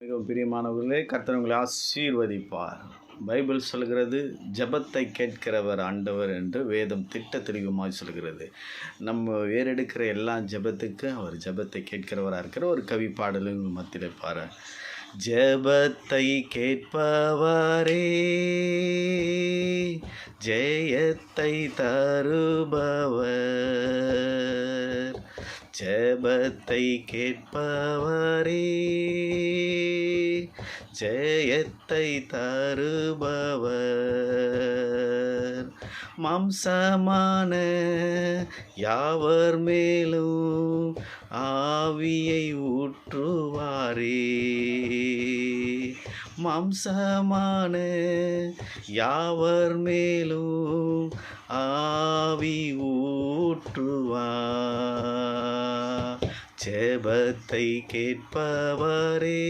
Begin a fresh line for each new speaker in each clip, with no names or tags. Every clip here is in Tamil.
மிகவும் பிரியமானவர்களே கர்த்தர் உங்களை ஆசீர்வதிப்பார். பைபிள் சொல்கிறது ஜபத்தை கேட்கிறவர் ஆண்டவர் என்று வேதம் திட்ட தெளிவுமாய் சொல்கிறது. நம்ம வேறெடுக்கிற எல்லா ஜபத்துக்கும் அவர் ஜெபத்தை கேட்கிறவராக இருக்கிற ஒரு கவி பாடலும் மத்தியில் பாரு. ஜெபத்தை கேட்பவரே ஜெயத்தை தருபவர் ஜபத்தை கேட்பவரே. ஜெயத்தை தருபவர். மாம்சமான யாவர் மேலும் ஆவியை ஊற்றுவாரே. மாம்சமான யாவர் மேலும் ஆவி ஊற்றுவார். ஜெபத்தை கேட்பவரே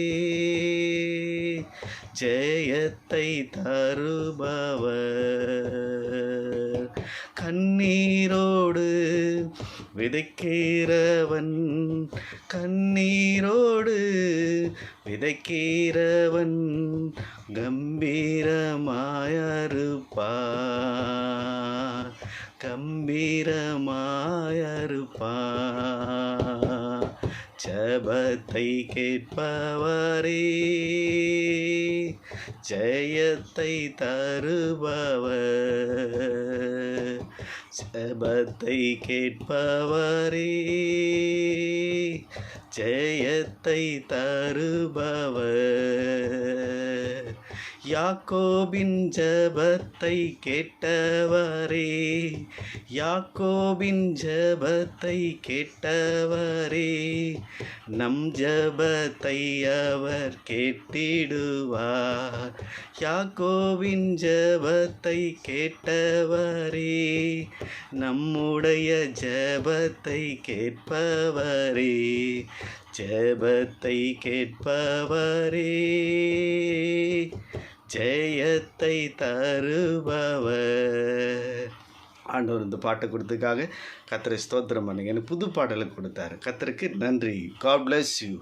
ஜெயத்தை தருபவர். கண்ணீரோடு விதைக்கிறவன் கண்ணீரோடு விதைக்கிறவன் கம்பீரமாயருப்பார் கம்பீரமாயருப்பார் ஜபத்தை கேட்பவரே ஜெயத்தை தருபவர். ஜபத்தை கேட்பவரே ஜெயத்தை தருபவர். யாக்கோபின் ஜபத்தை கேட்டவரே யாக்கோபின் ஜபத்தை கேட்டவரே நம் ஜபத்தை அவர் கேட்டிடுவார். யாக்கோவின் ஜபத்தை கேட்டவரே நம்முடைய ஜபத்தை கேட்பவரே ஜபத்தை கேட்பவரே ஜெயத்தை தருபவர். ஆண்டவர் இந்த பாட்டை கொடுத்ததுக்காக கத்தரை ஸ்தோத்திரம் பண்ணுங்க. எனக்கு புது பாடலை கொடுத்தாரு. கத்தருக்கு நன்றி. God bless you